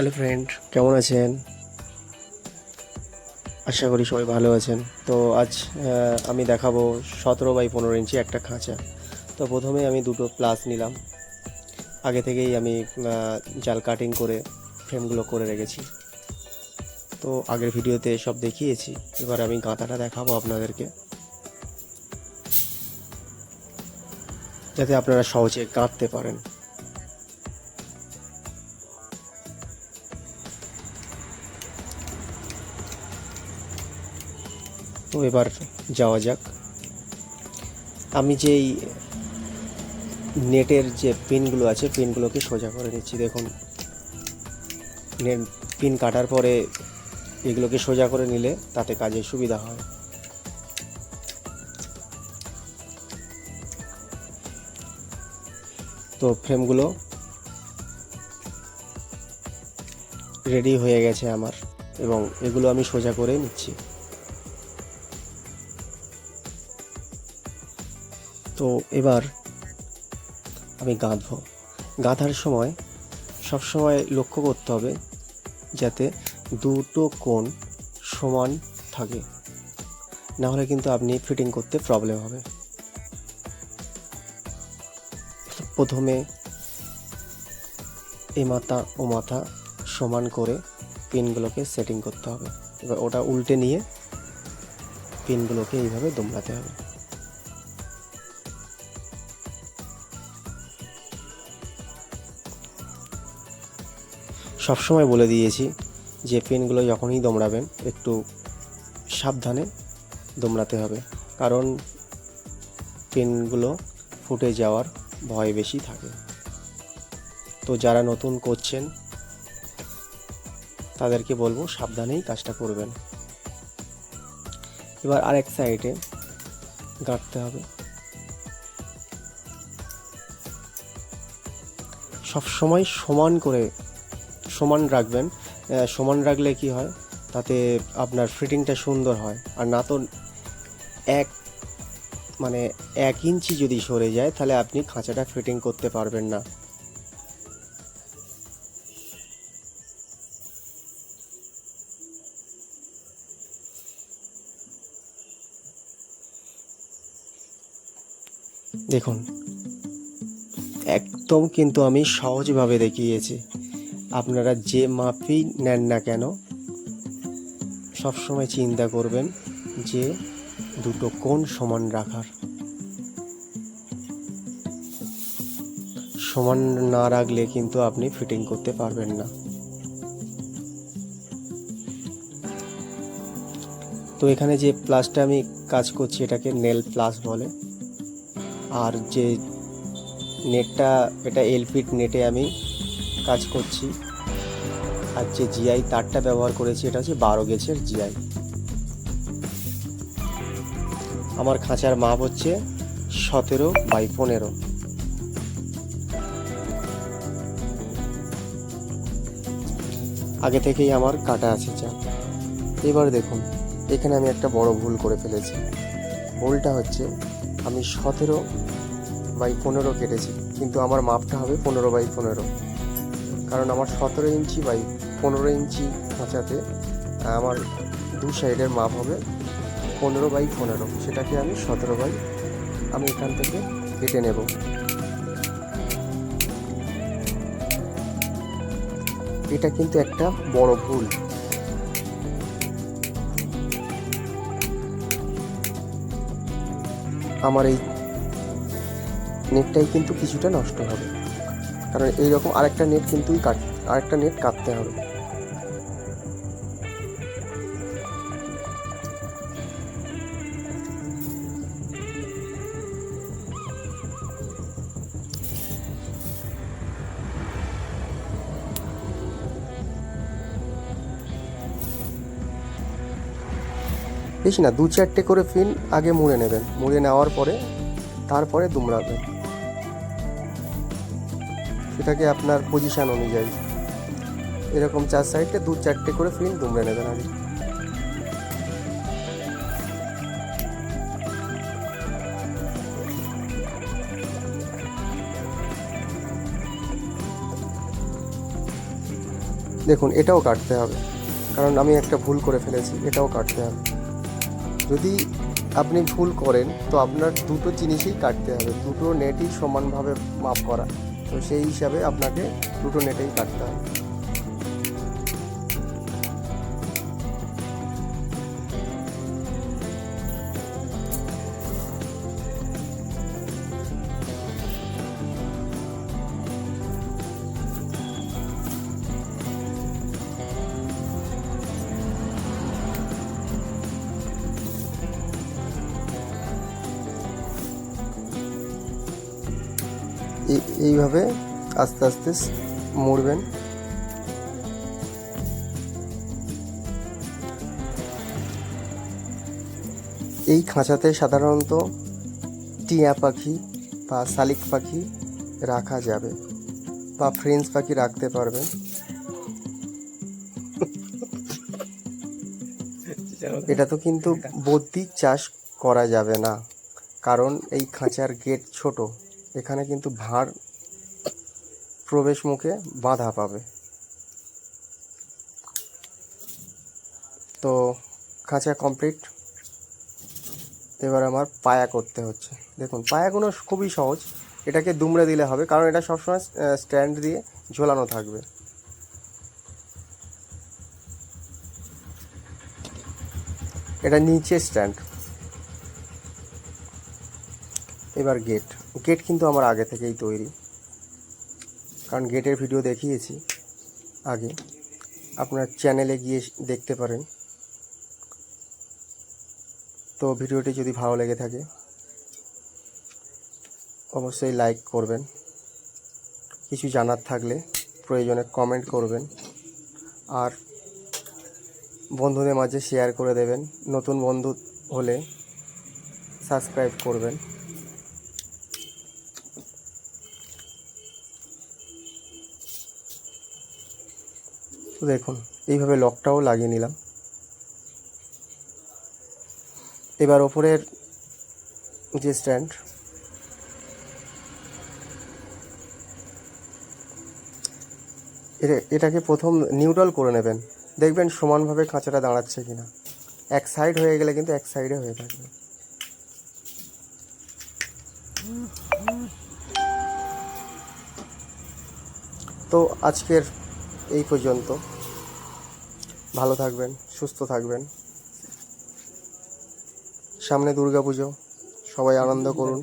Hello friend কেমন আছেন? আশা করি সবাই ভালো আছেন। তো আজ আমি দেখাবো সতেরো বাই পনেরো ইঞ্চি একটা খাঁচা। তো প্রথমে আমি দুটো প্লাস নিলাম। আগে থেকেই আমি জাল কাটিং করে ফ্রেমগুলো করে রেখেছি। তো আগের ভিডিওতে সব দেখিয়েছি। এবার আমি গাঁথাটা দেখাবো আপনাদেরকে। যাতে আপনারা সহজে গাঁথতে পারেন। তো এবার যাওয়া যাক। আমি যেই নেটের যে পিনগুলো আছে, পিনগুলোকে সোজা করে নিচ্ছি। দেখুন, নেট পিন কাটার পরে এগুলোকে সোজা করে নিলে তাতে কাজে সুবিধা হয়। তো ফ্রেমগুলো রেডি হয়ে গেছে আমার এবং এগুলো আমি সোজা করে নিচ্ছি। তো এবার আমি গাঁথবো। গাঁথার সময় সব সময় লক্ষ্য করতে হবে যাতে দুটো কোণ সমান থাকে। না হলে কিন্তু আপনি ফিটিং করতে প্রবলেম হবে। প্রথমে এ মাথা ও মাথা সমান করে পিনগুলোকে সেটিং করতে হবে। এবার ওটা উল্টে নিয়ে পিনগুলোকে এইভাবে দোমড়াতে হবে। সবসময় বলে দিয়েছি যে পেনগুলো যখনই দোমড়াবেন, একটু সাবধানে দোমড়াতে হবে। কারণ পেনগুলো ফুটে যাওয়ার ভয় বেশি থাকে। তো যারা নতুন করছেন, তাদেরকে বলব সাবধানেই কাজটা করবেন। এবার আরেক সাইডে গাঁটতে হবে। সব সময় সমান করে সমান রাখবেন সমান রাখলে কি হয়? তাতে আপনার ফিটিংটা সুন্দর হয়। আর না তো এক মানে এক ইঞ্চি যদি সরে যায়, তাহলে আপনি খাঁচাটা ফিটিং করতে পারবেন না। দেখুন, একদম কিন্তু আমি সহজভাবে দেখিয়েছি। আপনারা যে মাপই নেন না কেন, সবসময় চিন্তা করবেন যে দুটো কোণ সমান রাখার। সমান না রাখলে কিন্তু আপনি ফিটিং করতে পারবেন না। তো এখানে যে প্লাসটা আমি কাজ করছি, এটাকে নেল প্লাস বলে। আর যে নেটটা, এটা এলপিট নেটে আমি কাজ করছি। আর যে জিআই তারটা ব্যবহার করেছি, এটা হচ্ছে বারো গেছের জিআই আমার খাঁচার মাপ হচ্ছে সতেরো বাই পনেরো। আগে থেকেই আমার কাটা আছে চা এবার দেখুন, এখানে আমি একটা বড় ভুল করে ফেলেছি। ভুলটা হচ্ছে আমি সতেরো বাই পনেরো কেটেছি, কিন্তু আমার মাপটা হবে পনেরো বাই পনেরো। কারণ আমার সতেরো ইঞ্চি বাই পনেরো ইঞ্চি খাঁচাতে আমার দু সাইডের মাপ হবে পনেরো বাই পনেরো। সেটাকে আমি সতেরো বাই আমি এখান থেকে কেটে নেব। এটা কিন্তু একটা বড় ভুল। আমার এই নেটটাই কিন্তু কিছুটা নষ্ট হবে। কারণ এইরকম আরেকটা নেট কিন্তু কাট আরেকটা নেট কাটতে হবে। বেশি না দু চারটে করে ফিন আগে মুড়ে নেবেন। মুড়ে নেওয়ার পরে তারপরে দুমড়াবেন। সেটাকে আপনার পজিশান অনুযায়ী। এরকম চার সাইডে দু চারটে করে ফিন দুমড়ে নেবেন আগে। দেখুন, এটাও কাটতে হবে। কারণ আমি একটা ভুল করে ফেলেছি, এটাও কাটতে হবে। যদি আপনি ভুল করেন, তো আপনার দুটো জিনিসই কাটতে হবে। দুটো নেটই সমানভাবে মাপ করা। তো সেই হিসাবে আপনাকে দুটো নেটেই কাটতে হবে। এইভাবে আস্তে আস্তে মুড়বেন। এই খাঁচাতে সাধারণত টিয়া পাখি বা শালিক পাখি রাখা যাবে বা ফ্রেঞ্চ পাখি রাখতে পারবেন। এটা তো কিন্তু বদ্যি চাষ করা যাবে না, কারণ এই খাঁচার গেট ছোট। এখানে কিন্তু ভাঁড় প্রবেশ মুখে বাধা পাবে। তো খাঁচা কমপ্লিট। এবার আমার পায়া করতে হচ্ছে। দেখুন, পায়াগুলো খুবই সহজ। এটাকে দুমড়ে দিলে হবে, কারণ এটা সবসময় স্ট্যান্ড দিয়ে ঝোলানো থাকবে। এটা নিচে স্ট্যান্ড। এবার গেট গেট কিন্তু আমার আগে থেকেই তৈরি। কারণ গেটের ভিডিও দেখিয়েছি আগে। আপনার চ্যানেলে গিয়ে দেখতে পারেন। তো ভিডিওটি যদি ভালো লেগে থাকে, অবশ্যই লাইক করবেন। কিছু জানার থাকলে প্রয়োজনে কমেন্ট করবেন। আর বন্ধুদের মাঝে শেয়ার করে দেবেন। নতুন বন্ধু হলে সাবস্ক্রাইব করবেন। তো দেখুন, এইভাবে লকটাও লাগিয়ে নিলাম। এবার ওপরের যে স্ট্যান্ড, এটা- এটাকে প্রথম নিউট্রাল করে নেবেন। দেখবেন সমানভাবে খাঁচাটা দাঁড়াচ্ছে কিনা। এক সাইড হয়ে গেলে কিন্তু এক সাইডে হয়ে থাকবে। তো আজকের এই পর্যন্ত। ভালো থাকবেন সুস্থ থাকবেন। সামনে দুর্গা পুজো সবাই আনন্দ করুন।